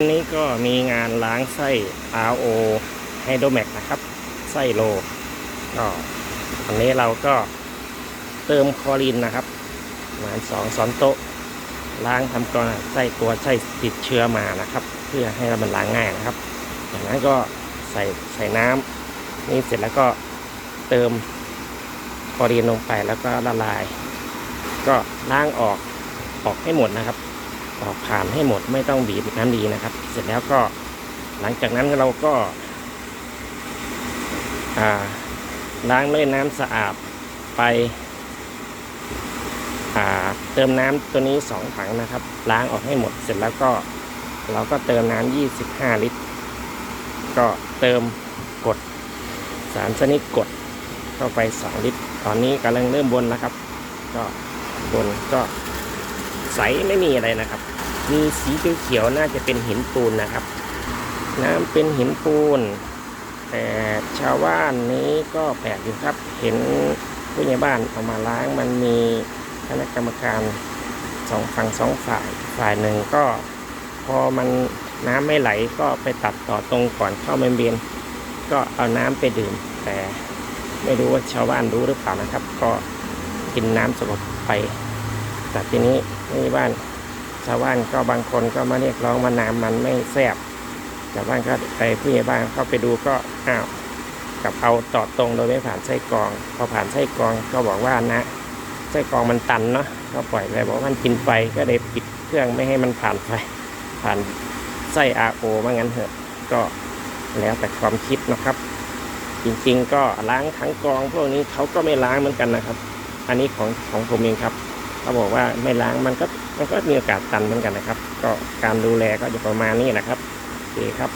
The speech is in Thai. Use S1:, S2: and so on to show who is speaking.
S1: วันนี้ก็มีงานล้างไส้ RO h y d r o m a x นะครับ ไส้โลก็วันนี้เราก็เติมคอรีนนะครับประมาณสองช้อนโต๊ะ ล้างทำก่อนไส้ตัวไส้ติดเชื้อมานะครับ เพื่อให้มันล้างง่ายนะครับ จากนั้นก็ใส่ใส่น้ำนี่เสร็จแล้วก็เติมคอรีนลงไปแล้วก็ละลาย ก็ล้างออกออกให้หมดนะครับ ออกผ่านให้หมดไม่ต้องบีบน้ำดีนะครับ เสร็จแล้วก็หลังจากนั้นเราก็าล้างด้วยน้ำสะอาดไปเติมน้ำตัวนี้สองถังนะครับ ล้างออกให้หมดเสร็จแล้วก็เราก็เติมน้ำ25 ลิตร ก็เติมกดสารชนิดกดเข้าไป 2 ลิตร ตอนนี้กำลังเริ่มบนแล้วครับ ก็บนก็ใสไม่มีอะไรนะครับ มีสีเขียวๆน่าจะเป็นหินปูนนะครับ น้ำเป็นหินปูน แต่ชาวบ้านนี้ก็แปลกอยู่ครับ เห็นผู้ใหญ่บ้านเอามาล้างมันมีคณะกรรมการสองฝั่งสองฝ่ายฝ่ายหนึ่งก็พอมันน้ำไม่ไหลก็ไปตัดต่อตรงก่อนเข้าเมมเบรนก็เอาน้ำไปดื่ม แต่ไม่รู้ว่าชาวบ้านรู้หรือเปล่านะครับ ก็กินน้ำสกปรกไปแต่ทีนี้นี่บ้าน ชาวบ้านก็บางคนก็มาเรียกร้องว่าน้ำมันไม่แซ่บชาวบ้านก็ไปผู้ใหญ่บ้านเข้าไปดูก็อ้าวกับเอาต่อตรงโดยไม่ผ่านไส้กรอง พอผ่านไส้กรองก็บอกว่านะไส้กรองมันตันเนาะก็ปล่อยไปบอกมันกินไฟก็เลยปิดเครื่องไม่ให้มันผ่านไฟผ่านไส้ RO ว่างั้นเถอะก็แล้วแต่ความคิดนะครับ จริงๆ ก็ล้างทั้งกรองพวกนี้เขาก็ไม่ล้างเหมือนกันนะครับ อันนี้ของของผมเองครับ เขาบอกว่าไม่ล้างมันก็มันก็มีโอกาสตันเหมือนกันนะครับ ก็การดูแลก็จะประมาณนี้นะครับโอเคครับ